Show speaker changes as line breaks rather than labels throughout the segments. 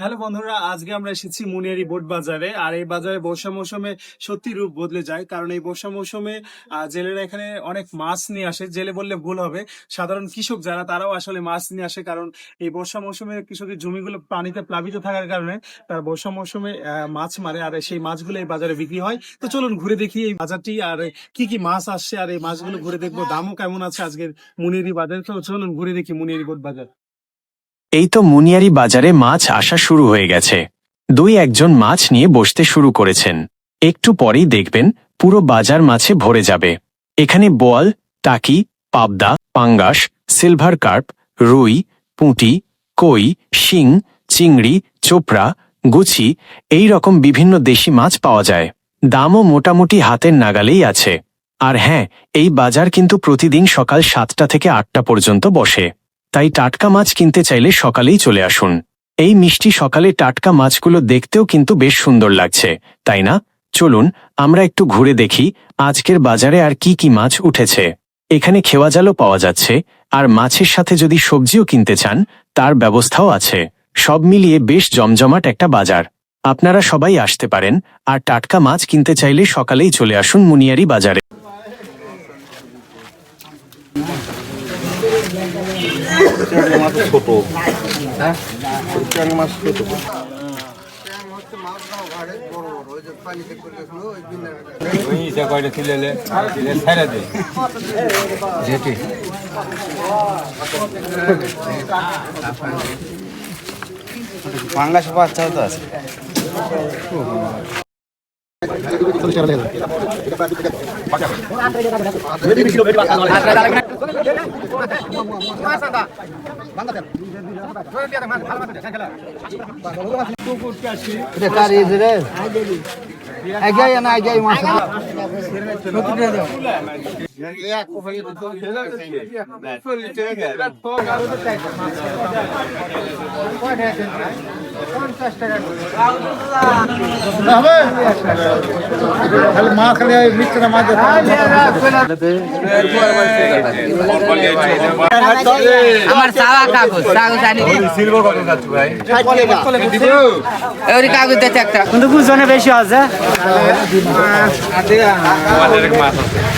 Hello বন্ধুরা, আজকে আমরা এসেছি মুনিয়ারি বোট বাজারে, আর এই বাজারে বর্ষা মৌসুমে সত্যি রূপ বদলে যায়, কারণ এই বর্ষা মৌসুমে জেলেরা এখানে অনেক মাছ নিয়ে আসে। জেলে বললে ভুল হবে, সাধারণ কৃষক যারা, তারাও আসলে মাছ নিয়ে আসে, কারণ এই বর্ষা মৌসুমে কৃষকের জমিগুলো পানিতে প্লাবিত থাকার কারণে তার বর্ষা মৌসুমে মাছ মারে, আর সেই মাছগুলো এই বাজারে বিক্রি হয়। তো চলুন ঘুরে দেখি এই বাজারটি, আর কি কি মাছ আসছে, আর এই মাছগুলো ঘুরে দেখব, দামও কেমন আছে আজকের মুনিয়ারি বাজার। তো চলুন ঘুরে দেখি মুনিয়ারি বোট বাজার।
এই তো মুনিয়ারি বাজারে মাছ আসা শুরু হয়ে গেছে। দুই একজন মাছ নিয়ে বসতে শুরু করেছেন। একটু পরেই দেখবেন পুরো বাজার মাছে ভরে যাবে। এখানে বোয়াল, টাকি, পাবদা, পাঙ্গাস, সিলভার কার্প, রুই, পুঁটি, কই, শিং, চিংড়ি, চোপড়া, গুছি এই রকম বিভিন্ন দেশি মাছ পাওয়া যায়। দামও মোটামুটি হাতের নাগালেই আছে। আর হ্যাঁ এই বাজার কিন্তু প্রতিদিন সকাল সাতটা থেকে আটটা পর্যন্ত বসে। তাই টাটকা মাছ কিনতে চাইলে সকালেই চলে আসুন। এই মিষ্টি সকালে টাটকা মাছগুলো দেখতেও কিন্তু বেশ সুন্দর লাগছে, তাই না? চলুন, আমরা একটু ঘুরে দেখি আজকের বাজারে আর কি কি মাছ উঠেছে। এখানে খেওয়া জালও পাওয়া যাচ্ছে, আর মাছের সাথে যদি সবজিও কিনতে চান, তার ব্যবস্থাও আছে। সব মিলিয়ে বেশ জমজমাট একটা বাজার। আপনারা সবাই আসতে পারেন, আর টাটকা মাছ কিনতে চাইলে সকালেই চলে আসুন মুনিয়ারি বাজারে
চিংড়ি মাছ ছোট হ্যাঁ চিংড়ি মাছ ছোট
যেটি
পাঙ্গাস বাচ্চাও তো আছে
রে আগে না আগে মাছ
আমার সাওয়া কাগজ কাগজ আনি
সিলভার কত যাচ্ছ ভাই
ওই কাগজ দিতে একটা
কিন্তু বুঝনে বেশি আছে
মাছ আছে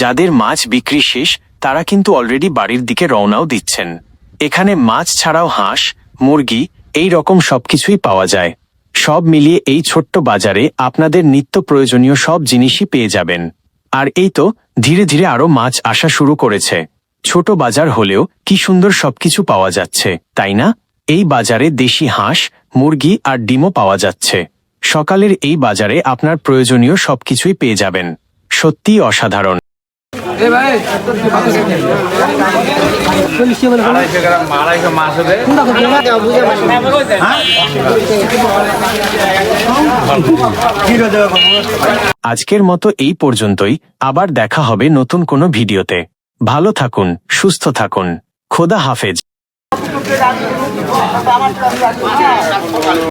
যাদের মাছ বিক্রি শেষ, তারা কিন্তু অলরেডি বাড়ির দিকে রওনাও দিচ্ছেন। এখানে মাছ ছাড়াও হাঁস, মুরগি, এই রকম সবকিছুই পাওয়া যায়। সব মিলিয়ে এই ছোট্ট বাজারে আপনাদের নিত্য প্রয়োজনীয় সব জিনিসই পেয়ে যাবেন। আর এই তো ধীরে ধীরে আরও মাছ আসা শুরু করেছে। ছোট বাজার হলেও কি সুন্দর সবকিছু পাওয়া যাচ্ছে, তাই না? এই বাজারে দেশি হাঁস মুরগি আর ডিমও পাওয়া যাচ্ছে। সকালের এই বাজারে আপনার প্রয়োজনীয় সবকিছুই পেয়ে যাবেন। সত্যিই অসাধারণ। আজকের মতো এই পর্যন্তই। আবার দেখা হবে নতুন কোনো ভিডিওতে। ভালো থাকুন সুস্থ থাকুন। খোদা হাফেজ। আমার